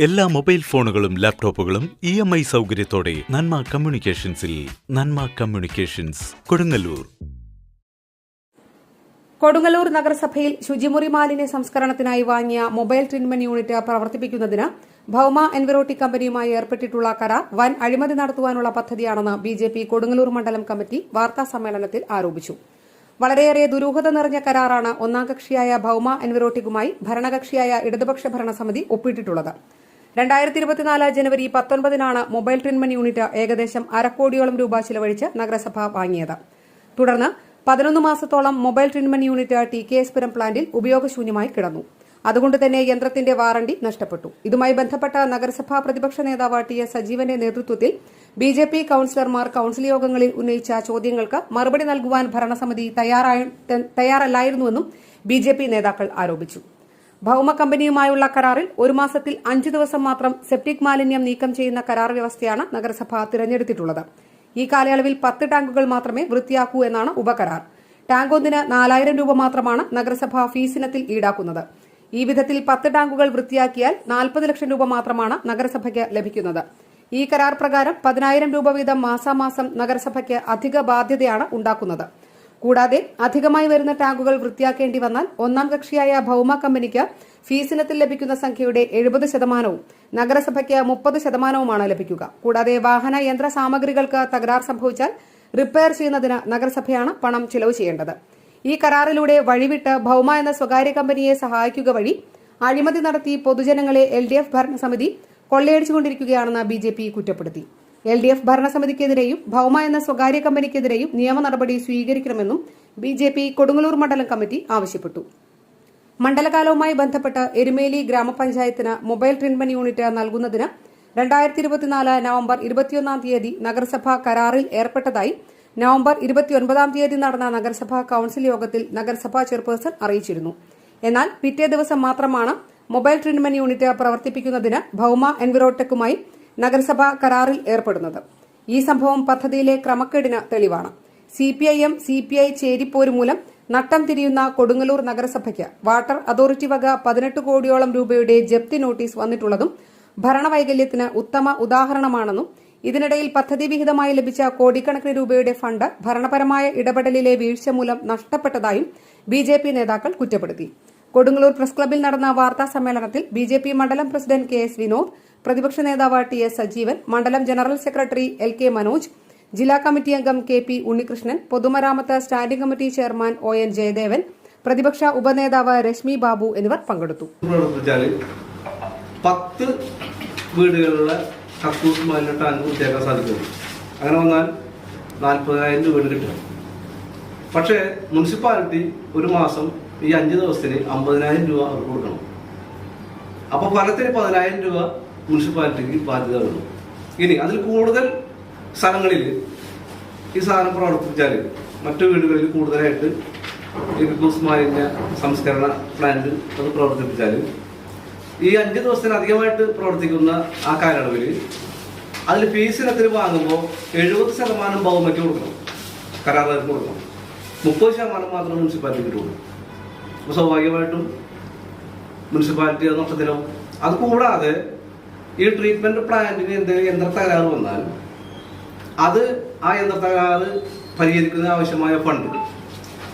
എല്ലാ മൊബൈൽ ഫോണുകളും ലാപ്ടോപ്പുകളും ഇ എം ഐ സൗകര്യത്തോടെ നന്മ കമ്മ്യൂണിക്കേഷൻസിൽ നന്മ കമ്മ്യൂണിക്കേഷൻസ് കൊടുങ്ങല്ലൂർ. കൊടുങ്ങല്ലൂർ നഗരസഭയിൽ ശുചിമുറി മാലിന്യ സംസ്കരണത്തിനായി വാങ്ങിയ മൊബൈൽ ട്രീറ്റ്മെന്റ് യൂണിറ്റ് പ്രവർത്തിപ്പിക്കുന്നതിന് ഭൌമ എൻവിറോട്ടി കമ്പനിയുമായി ഏർപ്പെട്ടിട്ടുള്ള കരാർ വൻ അഴിമതി നടത്തുവാനുള്ള പദ്ധതിയാണെന്ന് ബി ജെ പി കൊടുങ്ങല്ലൂർ മണ്ഡലം കമ്മിറ്റി വാർത്താ സമ്മേളനത്തിൽ ആരോപിച്ചു. വളരെയേറെ ദുരൂഹത നിറഞ്ഞ കരാറാണ് ഒന്നാം കക്ഷിയായ ഭൌമ എൻവിറോട്ടിക്കുമായി ഭരണകക്ഷിയായ ഇടതുപക്ഷ ഭരണസമിതി ഒപ്പിട്ടിട്ടുള്ളത്. രണ്ടായിരത്തി ഇരുപത്തിനാല് ജനുവരി പത്തൊൻപതിനാണ് മൊബൈൽ ട്രീറ്റ്മെന്റ് യൂണിറ്റ് ഏകദേശം അരക്കോടിയോളം രൂപ ചിലവഴിച്ച് നഗരസഭ വാങ്ങിയത്. തുടർന്ന് പതിനൊന്ന് മാസത്തോളം mobile treatment unit T K S Puram പ്ലാന്റിൽ ഉപയോഗശൂന്യമായി കിടന്നു. അതുകൊണ്ട് തന്നെ യന്ത്രത്തിന്റെ വാറണ്ടി നഷ്ടപ്പെട്ടു. ഇതുമായി ബന്ധപ്പെട്ട നഗരസഭാ പ്രതിപക്ഷ നേതാവ് ടി എസ് സജീവന്റെ നേതൃത്വത്തിൽ ബി ജെ പി കൌൺസിലർമാർ കൌൺസിൽ യോഗങ്ങളിൽ ഉന്നയിച്ച ചോദ്യങ്ങൾക്ക് മറുപടി നൽകുവാൻ ഭരണസമിതി തയ്യാറല്ലായിരുന്നുവെന്നും ബി ജെ പി നേതാക്കൾ ആരോപിച്ചു. ഭൌമ കമ്പനിയുമായുള്ള കരാറിൽ ഒരു മാസത്തിൽ അഞ്ചു ദിവസം മാത്രം സെപ്റ്റിക് മാലിന്യം നീക്കം ചെയ്യുന്ന കരാർ വ്യവസ്ഥയാണ് നഗരസഭ തിരഞ്ഞെടുത്തിട്ടുള്ളത്. ഈ കാലയളവിൽ പത്ത് ടാങ്കുകൾ മാത്രമേ വൃത്തിയാക്കൂ എന്നാണ് ഉപകരാർ. ടാങ്കൊന്നിന് നാലായിരം രൂപ മാത്രമാണ് നഗരസഭ ഫീസിനത്തിൽ ഈടാക്കുന്നത്. ഈ വിധത്തിൽ പത്ത് ടാങ്കുകൾ വൃത്തിയാക്കിയാൽ നാൽപ്പത് ലക്ഷം രൂപ മാത്രമാണ് നഗരസഭയ്ക്ക് ലഭിക്കുന്നത്. ഈ കരാർ പ്രകാരം പതിനായിരം രൂപ വീതം മാസാമാസം നഗരസഭയ്ക്ക് അധിക ബാധ്യതയാണ് ഉണ്ടാക്കുന്നത്. കൂടാതെ അധികമായി വരുന്ന ടാങ്കുകൾ വൃത്തിയാക്കേണ്ടി വന്നാൽ ഒന്നാം കക്ഷിയായ ഭൌമ കമ്പനിക്ക് ഫീസിനത്തിൽ ലഭിക്കുന്ന സംഖ്യയുടെ എഴുപത് ശതമാനവും നഗരസഭയ്ക്ക് മുപ്പത് ശതമാനവുമാണ് ലഭിക്കുക. കൂടാതെ വാഹന യന്ത്ര സാമഗ്രികൾക്ക് തകരാർ സംഭവിച്ചാൽ റിപ്പയർ ചെയ്യുന്നതിന് നഗരസഭയാണ് പണം ചിലവ് ചെയ്യേണ്ടത്. ഈ കരാറിലൂടെ വഴിവിട്ട് ഭൌമ എന്ന സ്വകാര്യ കമ്പനിയെ സഹായിക്കുക വഴി അഴിമതി നടത്തി പൊതുജനങ്ങളെ എൽ ഡി എഫ് ഭരണസമിതി കൊള്ളയടിച്ചുകൊണ്ടിരിക്കുകയാണെന്ന് ബി ജെ പി കുറ്റപ്പെടുത്തി. എൽ ഡി എഫ് ഭരണസമിതിക്കെതിരെയും ഭൌമ എന്ന സ്വകാര്യ കമ്പനിക്കെതിരെയും നിയമ നടപടി സ്വീകരിക്കണമെന്നും ബി ജെ പി കൊടുങ്ങല്ലൂർ മണ്ഡലം കമ്മിറ്റി ആവശ്യപ്പെട്ടു. മണ്ഡലകാലവുമായി ബന്ധപ്പെട്ട് എരുമേലി ഗ്രാമപഞ്ചായത്തിന് മൊബൈൽ ട്രീറ്റ്മെന്റ് യൂണിറ്റ് നൽകുന്നതിന് രണ്ടായിരത്തി നവംബർ ഇരുപത്തിയൊന്നാം തീയതി നഗരസഭ കരാറിൽ ഏർപ്പെട്ടതായി നവംബർ ഇരുപത്തിയൊൻപതാം തീയതി നടന്ന നഗരസഭാ കൌൺസിൽ യോഗത്തിൽ നഗരസഭാ ചെയർപേഴ്സൺ അറിയിച്ചിരുന്നു. എന്നാൽ പിറ്റേ ദിവസം മാത്രമാണ് മൊബൈൽ ട്രീറ്റ്മെന്റ് യൂണിറ്റ് പ്രവർത്തിപ്പിക്കുന്നതിന് ഭൌമ എൻവിറോടെക്കുമായി നഗരസഭ കരാറിൽ ഏർപ്പെടുന്നത്. ഈ സംഭവം പദ്ധതിയിലെ ക്രമക്കേടിന് തെളിവാണ്. C P I M C P I ചേരിപ്പോര് മൂലം നട്ടം തിരിയുന്ന കൊടുങ്ങല്ലൂർ നഗരസഭയ്ക്ക് വാട്ടർ അതോറിറ്റി വക പതിനെട്ട് കോടിയോളം രൂപയുടെ ജപ്തി നോട്ടീസ് വന്നിട്ടുള്ളതും ഭരണവൈകല്യത്തിന് ഉത്തമ ഉദാഹരണമാണെന്നും ഇതിനിടയിൽ പദ്ധതി വിഹിതമായി ലഭിച്ച കോടിക്കണക്കിന് രൂപയുടെ ഫണ്ട് ഭരണപരമായ ഇടപെടലിലെ വീഴ്ച മൂലം നഷ്ടപ്പെട്ടതായും ബിജെപി നേതാക്കൾ കുറ്റപ്പെടുത്തി. കൊടുങ്ങല്ലൂർ പ്രസ് ക്ലബ്ബിൽ നടന്ന വാർത്താ സമ്മേളനത്തിൽ ബി ജെ പി മണ്ഡലം പ്രസിഡന്റ് കെ എസ് വിനോദ് പ്രതിപക്ഷ നേതാവ് ടി എസ് സജീവൻ മണ്ഡലം general secretary L K Manoj ജില്ലാ കമ്മിറ്റി അംഗം കെ പി ഉണ്ണികൃഷ്ണൻ പൊതുമരാമത്ത് standing committee chairman O N Jayadevan പ്രതിപക്ഷ ഉപനേതാവ് രശ്മി ബാബു എന്നിവർ പങ്കെടുത്തു. പത്ത് വീടുകളിലെ അങ്ങനെ വന്നാൽ നാൽപ്പതിനായിരം രൂപ കിട്ടും. പക്ഷേ മുനിസിപ്പാലിറ്റി ഒരു മാസം ഈ അഞ്ച് ദിവസത്തിന് അമ്പതിനായിരം രൂപ അവർക്ക് കൊടുക്കണം. അപ്പോൾ ഫലത്തിന് പതിനായിരം രൂപ മുനിസിപ്പാലിറ്റിക്ക് ബാധ്യത വേണം ഇനി അതിൽ കൂടുതൽ സ്ഥലങ്ങളിൽ ഈ സാധനം പ്രവർത്തിച്ചാൽ മറ്റു വീടുകളിൽ കൂടുതലായിട്ട് ഈ മാലിന്യ സംസ്കരണ പ്ലാന്റ് അത് പ്രവർത്തിപ്പിച്ചാൽ ഈ അഞ്ച് ദിവസത്തിന് അധികമായിട്ട് പ്രവർത്തിക്കുന്ന ആ കാലയളവിൽ അതിൽ ഫീസ് ഇനത്തിൽ വാങ്ങുമ്പോൾ എഴുപത് ശതമാനം ബഹുമതി കൊടുക്കണം. കരാറുകാർക്ക് കൊടുക്കണം. മുപ്പത് ശതമാനം മാത്രം മുനിസിപ്പാലിറ്റിക്ക് കൊടുക്കും അപ്പോൾ സ്വാഭാവികമായിട്ടും മുനിസിപ്പാലിറ്റി അത് അത് കൂടാതെ ഈ ട്രീറ്റ്മെന്റ് പ്ലാന്റിന് എന്തെങ്കിലും യന്ത്ര തകരാറ് വന്നാൽ അത് ആ യന്ത്ര തകരാറ് പരിഹരിക്കുന്നതിന് ആവശ്യമായ ഫണ്ട്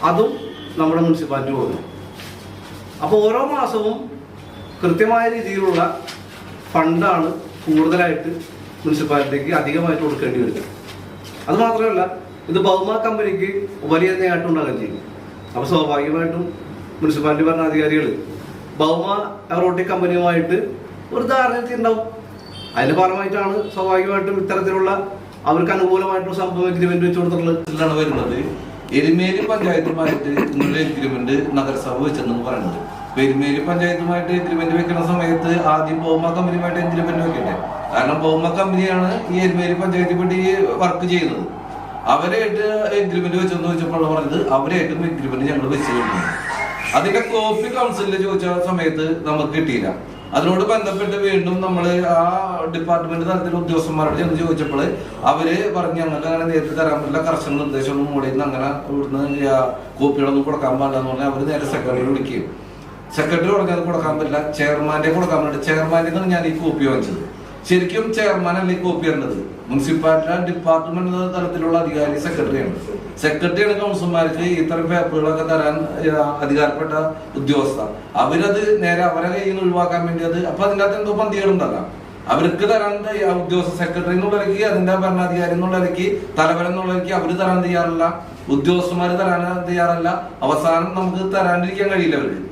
അതും നമ്മുടെ മുനിസിപ്പാലിറ്റി പോകുന്നു അപ്പോൾ ഓരോ മാസവും കൃത്യമായ രീതിയിലുള്ള ഫണ്ടാണ് കൂടുതലായിട്ട് മുനിസിപ്പാലിറ്റിക്ക് അധികമായിട്ട് കൊടുക്കേണ്ടി വരുന്നത് അത് മാത്രമല്ല ഇത് ബഹുമാ കമ്പനിക്ക് വലിയ നേട്ടം ഉണ്ടാകുകയും ചെയ്യും. അപ്പോൾ സ്വാഭാവികമായിട്ടും മുനിസിപ്പാലിറ്റി ഭരണാധികാരികൾ ബഹുമ എറോട്ടിക് കമ്പനിയുമായിട്ട് ഒരു ധാരണയെത്തിയിട്ടുണ്ടാവും അതിന്റെ ഭാഗമായിട്ടാണ് സ്വാഭാവികമായിട്ടും ഇത്തരത്തിലുള്ള അവർക്ക് അനുകൂലമായിട്ടുള്ള സംഭവം എഗ്രിമെന്റ് വെച്ച് കൊടുത്തിട്ടുള്ളതാണ് വരുന്നത്. എരുമേലി പഞ്ചായത്തുമായിട്ട് ഇന്നലെ എഗ്രിമെന്റ് നഗരസഭ വെച്ചെന്ന് പറയുന്നത്. പെരുമേലി പഞ്ചായത്തുമായിട്ട് എഗ്രിമെന്റ് വെക്കുന്ന സമയത്ത് ആദ്യം ബഹുമ കമ്പനിയുമായിട്ട് എഗ്രിമെന്റ് വെക്കട്ടെ കാരണം ബഹുമ കമ്പനിയാണ് ഈ എരുമേലി പഞ്ചായത്തിൽ വേണ്ടി വർക്ക് ചെയ്യുന്നത്. അവരായിട്ട് എഗ്രിമെന്റ് വെച്ചെന്ന് ചോദിച്ചപ്പോൾ പറഞ്ഞത് അവരായിട്ടും എഗ്രിമെന്റ് ഞങ്ങൾ വെച്ച് കഴിഞ്ഞു അതിന്റെ കോപ്പി കൗൺസിലിൽ ചോദിച്ച സമയത്ത് നമുക്ക് കിട്ടിയില്ല. അതിനോട് ബന്ധപ്പെട്ട് വീണ്ടും നമ്മൾ ആ ഡിപ്പാർട്ട്മെന്റ് തലത്തിൽ ഉദ്യോഗസ്ഥന്മാരോട് ചെന്ന് ചോദിച്ചപ്പോൾ അവർ പറഞ്ഞു ഞങ്ങൾക്ക് അങ്ങനെ നേരിട്ട് തരാൻ പറ്റില്ല. കർശന നിർദ്ദേശമൊന്നും മുകളിൽ അങ്ങനെ ഇവിടുന്ന് കോപ്പികളൊന്നും കൊടുക്കാൻ പാടില്ല എന്ന് പറഞ്ഞാൽ അവർ നേരെ സെക്രട്ടറി വിളിക്കുകയും. സെക്രട്ടറി പറഞ്ഞത് കൊടുക്കാൻ പറ്റില്ല. ചെയർമാന്റെ കൊടുക്കാൻ പറ്റില്ല. ചെയർമാന്റെ നിന്നാണ് ഞാൻ ഈ കോപ്പി വാങ്ങിച്ചത്. ശരിക്കും ചെയർമാൻ അല്ല ഈ കോപ്പി തരേണ്ടത് മുനിസിപ്പാലിറ്റി ഡിപ്പാർട്ട്മെന്റ് തലത്തിലുള്ള അധികാരി സെക്രട്ടറിയാണ് സെക്രട്ടറിയാണ് കൗൺസിലർമാർക്ക് ഇത്തരം പേപ്പറുകളൊക്കെ തരാൻ അധികാരപ്പെട്ട ഉദ്യോഗസ്ഥ. അവരത് നേരെ അവരെ കയ്യിൽ നിന്ന് ഒഴിവാക്കാൻ വേണ്ടി അത് അപ്പൊ അതിന്റെ അകത്ത് എന്തോ പന്തികളുണ്ടല്ലോ. അവർക്ക് തരാൻ ഉദ്യോഗസ്ഥ സെക്രട്ടറി എന്നുള്ളവർക്ക് അതിന്റെ ഭരണാധികാരി എന്നുള്ളവർക്ക് തലവൻ എന്നുള്ളവർക്ക് അവർ തരാൻ തയ്യാറല്ല. ഉദ്യോഗസ്ഥന്മാർ തരാൻ തയ്യാറല്ല. അവസാനം നമുക്ക് തരാണ്ടിരിക്കാൻ കഴിയില്ല അവർക്ക്.